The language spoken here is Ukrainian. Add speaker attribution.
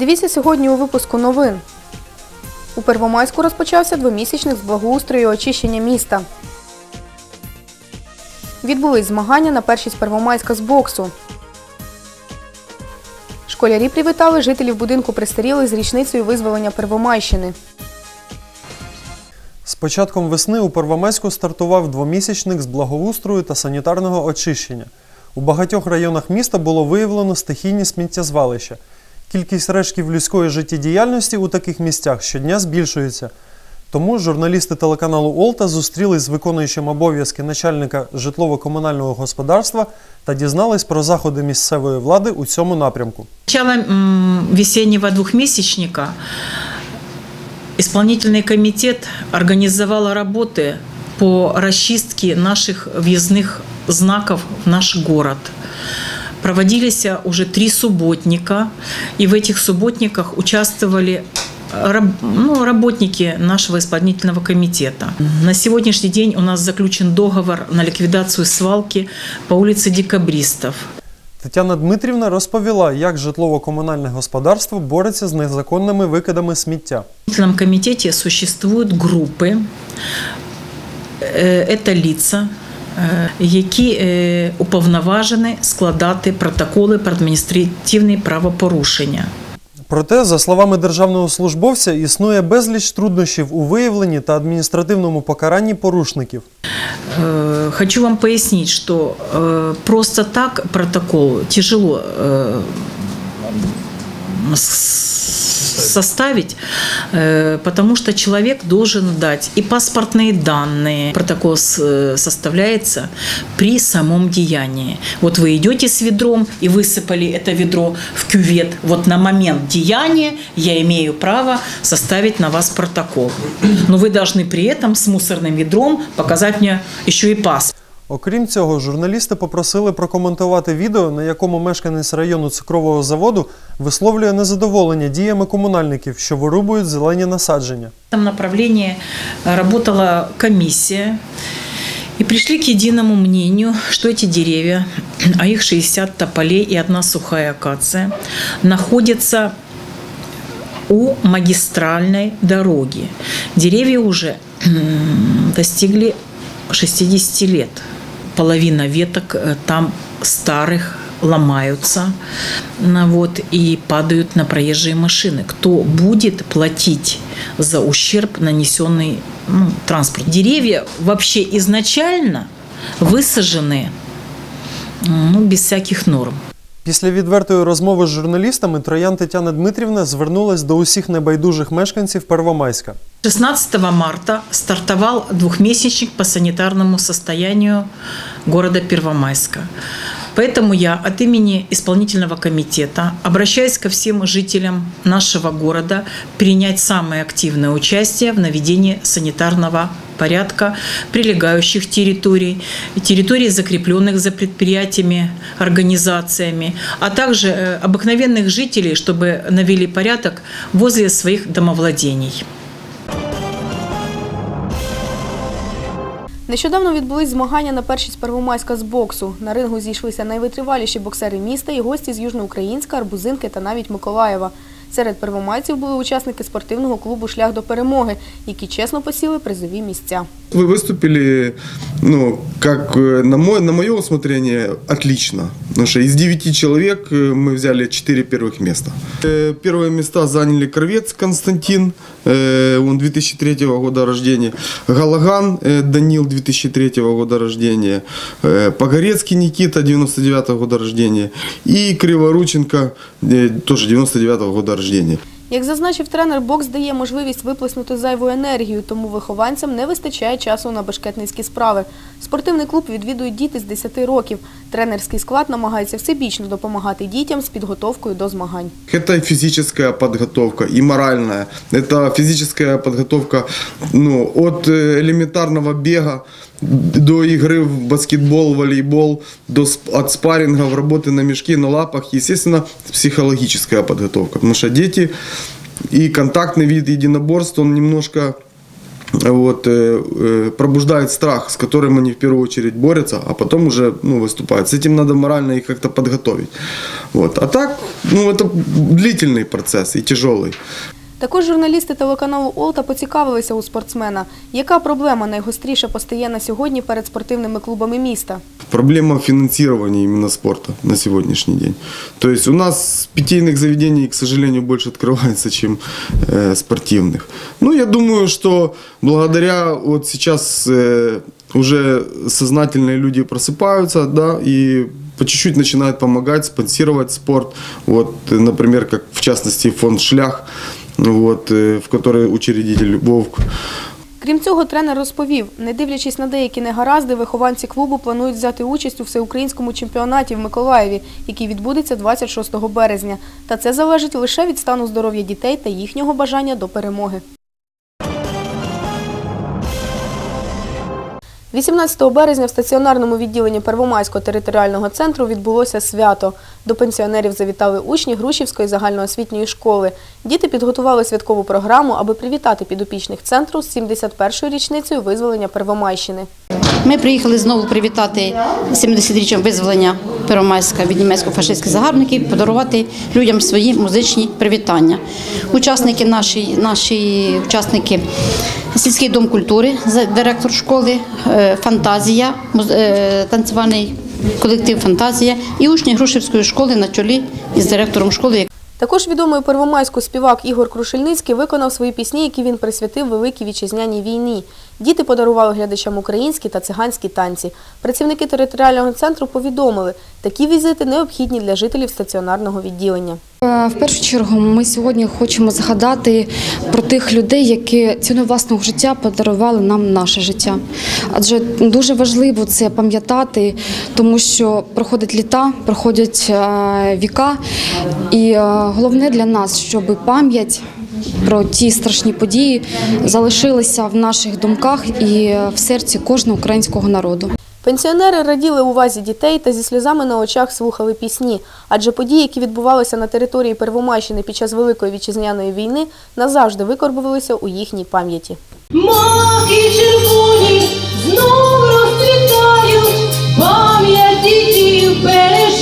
Speaker 1: Дивіться сьогодні у випуску новин. У Первомайську розпочався двомісячник з благоустрою очищення міста. Відбулись змагання на першість Первомайська з боксу. Школярі привітали жителів будинку престарілих з річницею визволення Первомайщини.
Speaker 2: З початком весни у Первомайську стартував двомісячник з благоустрою та санітарного очищення. У багатьох районах міста було виявлено стихійні сміттєзвалища. Кількість рештків людської життєдіяльності у таких місцях щодня збільшується. Тому журналісти телеканалу Олта зустрілись з виконуючим обов'язки начальника житлово-комунального господарства та дізнались про заходи місцевої влади у цьому напрямку.
Speaker 3: Начало м, весеннего двухмесячника исполнительный комитет организовал работы по расчистке наших въездных знаков в наш город. Проводились уже три субботника, и в этих субботниках участвовали раб- ну, работники нашего исполнительного комитета. На сегодняшний день у нас заключен договор на ликвидацию свалки по улице Декабристов.
Speaker 2: Тетяна Дмитрівна розповіла, як житлово-комунальне господарство бореться з незаконними викидами сміття.
Speaker 3: В исполнительном комитете существуют группы. Е, Это лица, е, які е, уповноважені складати протоколи про адміністративні правопорушення.
Speaker 2: Проте, за словами державного службовця, існує безліч труднощів у виявленні та адміністративному покаранні порушників.
Speaker 3: Э, Хочу вам пояснить, что э, просто так протокол тяжело э, с- составить, э, потому что человек должен дать и паспортные данные. Протокол э, составляется при самом деянии. Вот вы идете с ведром и высыпали это ведро в кювет. Вот на момент деяния я имею право составить на вас протокол. Но вы должны при этом с мусорным ведром показать мне еще и паспорт.
Speaker 2: Окрім цього, журналісти попросили прокоментувати відео, на якому мешканець району цукрового заводу висловлює незадоволення діями комунальників, що вирубують зелені насадження.
Speaker 3: В этом направлении э, работала комиссия. И пришли к единому мнению, что эти деревья, а их 60 тополей и одна сухая акация, находятся у магистральной дороги. Деревья уже м, достигли 60 лет. Половина веток э, там старых ломаются вот, и падают на проезжие машины. Кто будет платить за ущерб, нанесенный ну, транспорт? Деревья вообще изначально высажены ну, без всяких норм.
Speaker 2: Після відвертої розмови з журналістами Троян Тетяна Дмитрівна звернулась до усіх небайдужих мешканців Первомайська.
Speaker 3: 16 марта стартовал двухмесячник по санитарному состоянию города Первомайска. Поэтому я от имени исполнительного комитета обращаюсь ко всем жителям нашего города принять самое активное участие в наведении санитарного порядка прилегающих территорий, территорий, закрепленных за предприятиями, организациями, а также э, обыкновенных жителей, чтобы навели порядок возле своих домовладений.
Speaker 1: Нещодавно відбулись змагання на першість Первомайська з боксу. На рингу зійшлися найвитриваліші боксери міста і гості з Южноукраїнська, Арбузинки та навіть Миколаєва. Серед первомайців були учасники спортивного клубу Шлях до перемоги, які чесно посіли призові місця.
Speaker 4: Вы выступили, ну, как э, на, мой, на мое усмотрение, отлично. Потому что из 9 человек э, мы взяли 4 первых места. Э, Первые места заняли Кровец Константин, э, Он 2003 года рождения, Галаган Данил 2003 года рождения, Погорецкий Никита 99 года рождения. И Криворученко тоже 99 года рождения.
Speaker 1: Як зазначив тренер, бокс дає можливість виплеснути зайву енергію, тому вихованцям не вистачає часу на башкетницькі справи. Спортивний клуб відвідують діти з 10 років. Тренерський склад намагається всебічно допомагати дітям з підготовкою до змагань.
Speaker 4: Это и физическая подготовка, и моральная. Это физическая подготовка ну, от э, элементарного бега до игры в баскетбол, волейбол, до, сп- от спаррингов, работы на мешки, на лапах. Естественно, психологическая подготовка. Потому что дети и контактный вид единоборств, он немножко вот, э, э, пробуждает страх, с которым они в первую очередь борются, а потом уже ну, выступают. С этим надо морально их как-то подготовить. Вот. А так, ну, это длительный процесс и тяжелый.
Speaker 1: Також журналісти телеканалу Олта поцікавилися у спортсмена, яка проблема найгостріше постає на сьогодні перед спортивними клубами міста.
Speaker 4: Проблема финансирования именно спорта на сегодняшний день. То есть у нас питейных заведений, к сожалению, больше открывается, чем э, спортивных. Ну, я думаю, что благодаря вот сейчас э, уже сознательные люди просыпаются, да, и по чуть-чуть начинают помогать, спонсировать спорт. Вот, э, например, как в частности фонд «Шлях», вот, э, в который учредитель Вовк
Speaker 1: Крім цього, тренер розповів, не дивлячись на деякі негаразди, вихованці клубу планують взяти участь у всеукраїнському чемпіонаті в Миколаєві, який відбудеться 26 березня. Та це залежить лише від стану здоров'я дітей та їхнього бажання до перемоги. 18 березня в стаціонарному відділенні Первомайського територіального центру відбулося свято. До пенсіонерів завітали учні Грушівської загальноосвітньої школи. Діти підготували святкову програму, аби привітати підопічних центру з 71-ю річницею визволення Первомайщини.
Speaker 5: Ми приїхали знову привітати 70-річчям визволення Первомайська від німецько-фашистських загарбників, подарувати людям свої музичні привітання. Учасники наші, наші учасники сільський дом культури, директор школи, е, фантазія, е, танцювальний колектив Фантазія і учні Грушевської школи на чолі із директором школи.
Speaker 1: Також відомий первомайську співак Ігор Крушельницький виконав свої пісні, які він присвятив Великій вітчизняній війні. Діти подарували глядачам українські та циганські танці. Працівники територіального центру повідомили, такі візити необхідні для жителів стаціонарного відділення.
Speaker 6: Е, В першу чергу ми сьогодні хочемо згадати про тих людей, які ціною власного життя подарували нам наше життя. Адже дуже важливо це пам'ятати, тому що проходять літа, проходять е, віка, і е, головне для нас, щоб пам'ять. Про ті страшні події залишилися в наших думках і в серці кожного українського народу.
Speaker 1: Пенсіонери раділи увазі дітей та зі сльозами на очах слухали пісні, адже події, які відбувалися на території Первомайщини під час Великої вітчизняної війни, назавжди викорбувалися у їхній пам'яті.
Speaker 7: Маки червоні знов розцвітають, пам'ять дітів бережуть,